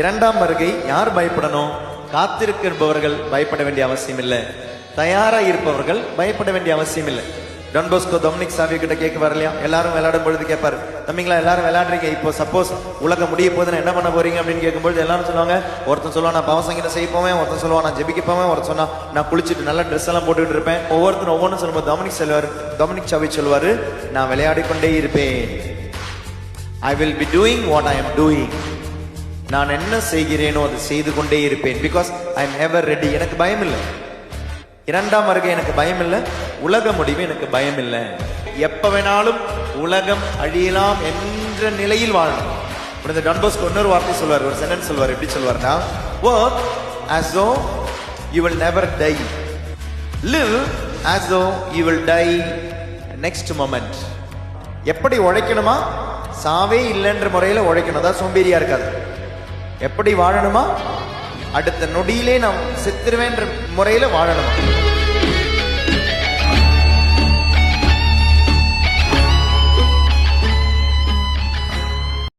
இரண்டாம் வருகை யார் பயப்படணும்? காத்திருக்கிறபவர்கள் பயப்பட வேண்டிய அவசியம் இல்லை தயாரா இருப்பவர்கள் பயப்பட வேண்டிய அவசியம் இல்லை டான் போஸ்கோ டொமினிக் சாவி கிட்ட கேட்க வரலையா எல்லாரும் விளையாடும் பொழுது கேட்பாரு. தம்பிங்களா எல்லாரும் விளையாடுறீங்க. இப்போ சப்போஸ் உலகம் முடிய போதுன்னு என்ன பண்ண போறீங்க? அப்படின்னு கேட்கும்போது எல்லாரும் சொல்லுவாங்க ஒருத்தன் சொல்லுவான் நான் பவசங்கிட்ட செய்ய போவேன். ஒருத்தன் சொல்லுவான் நான் ஜெபிக்க போவேன். ஒருத்தன் சொன்னா நான் குளிச்சுட்டு நல்ல ட்ரெஸ் எல்லாம் போட்டுக்கிட்டு இருப்பேன். ஒவ்வொருத்தரும் ஒவ்வொன்றும் சொல்லும்போது டொமினிக் சொல்லுவாரு. டொமினிக் சாவி சொல்லுவாரு நான் விளையாடி கொண்டே இருப்பேன். I will be doing what I am doing நான் என்ன செய்கிறேனோ அதை செய்து கொண்டே இருப்பேன். Because I am ever ready எனக்கு பயம் இல்லை இரண்டாம் வருகை எனக்கு பயம் இல்லை உலக முடிவு எனக்கு பயம் இல்லை எப்ப வேணாலும் உலகம் அழியலாம் என்ற நிலையில் வாழணும். இந்த டன்போஸ்க்கு இன்னொரு வார்த்தை சொல்வார். ஒரு சென்டென்ஸ் சொல்வார். எப்படி சொல்வார்னா work as though you will never die live as though you will die next moment எப்படி உழைக்கணுமா? சாவே இல்லைன்ற முறையில் உழைக்கணும். அதான் சோம்பேறியா இருக்காது. எப்படி வாழணுமா? அடுத்த நொடியிலே நாம் செத்துருவேன்ற முறையில வாழணுமா?